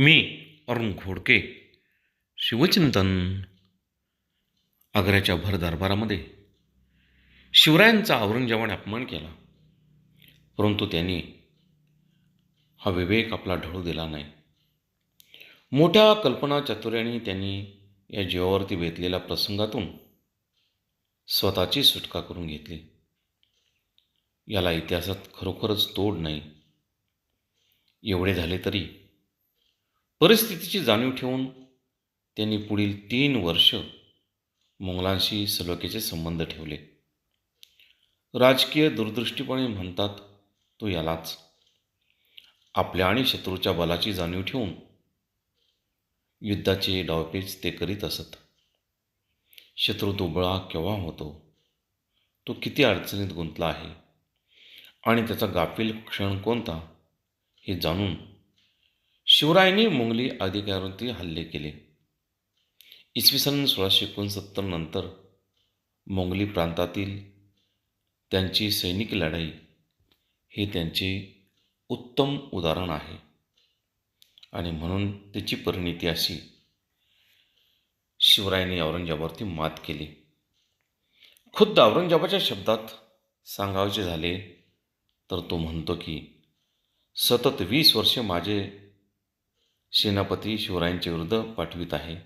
मी अरुण घोडके शिवचिंतन आग्र्याच्या भर दरबारामध्ये. शिवरायांचा औरंगजेबाने अपमान केला परंतु त्यांनी हा विवेक आपला ढळू दिला नाही. मोठ्या कल्पना चातुर्याने त्यांनी या जीवावरती बेतलेल्या प्रसंगातून स्वतःची सुटका करून घेतली. याला इतिहासात खरोखरच तोड नाही. एवढे झाले तरी परिस्थितीची जाणीव ठेवून त्यांनी पुढील तीन वर्ष मोंगलांशी सलोख्याचे संबंध ठेवले. राजकीय दूरदृष्टीपणे म्हणतात तो यालाच. आपल्या आणि शत्रूच्या बलाची जाणीव ठेवून युद्धाचे डावपेच ते करीत असत. शत्रू दुबळा केव्हा होतो? तो किती अडचणीत गुंतला आहे? आणि त्याचा गाफील क्षण कोणता? हे जाणून शिवरायांनी मोंगली अधिकाऱ्यांवरती हल्ले केले. इसवी सन सोळाशे एकोणसत्तर नंतर मोंगली प्रांतातील त्यांची सैनिक लढाई हे त्यांचे उत्तम उदाहरण आहे. आणि म्हणून त्याची परिणिती अशी शिवरायांनी औरंगजेबावरती मात केली. खुद्द औरंगजेबाच्या शब्दात सांगायचे झाले तर तो म्हणतो की सतत वीस वर्षे माझे सेनापती शिवरायांच्या विरुद्ध पाठवित आहे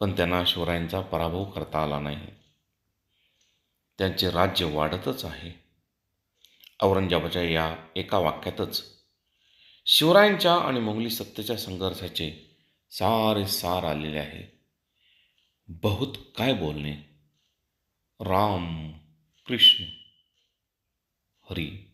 पण त्यांना शिवरायांचा पराभव करता आला नाही. त्यांचे राज्य वाढतच आहे. औरंगजेबाच्या या एका वाक्यातच शिवरायांच्या आणि मोंगली सत्तेच्या संघर्षाचे सारे सार आलेले आहे. बहुत काय बोलणे? राम कृष्ण हरी.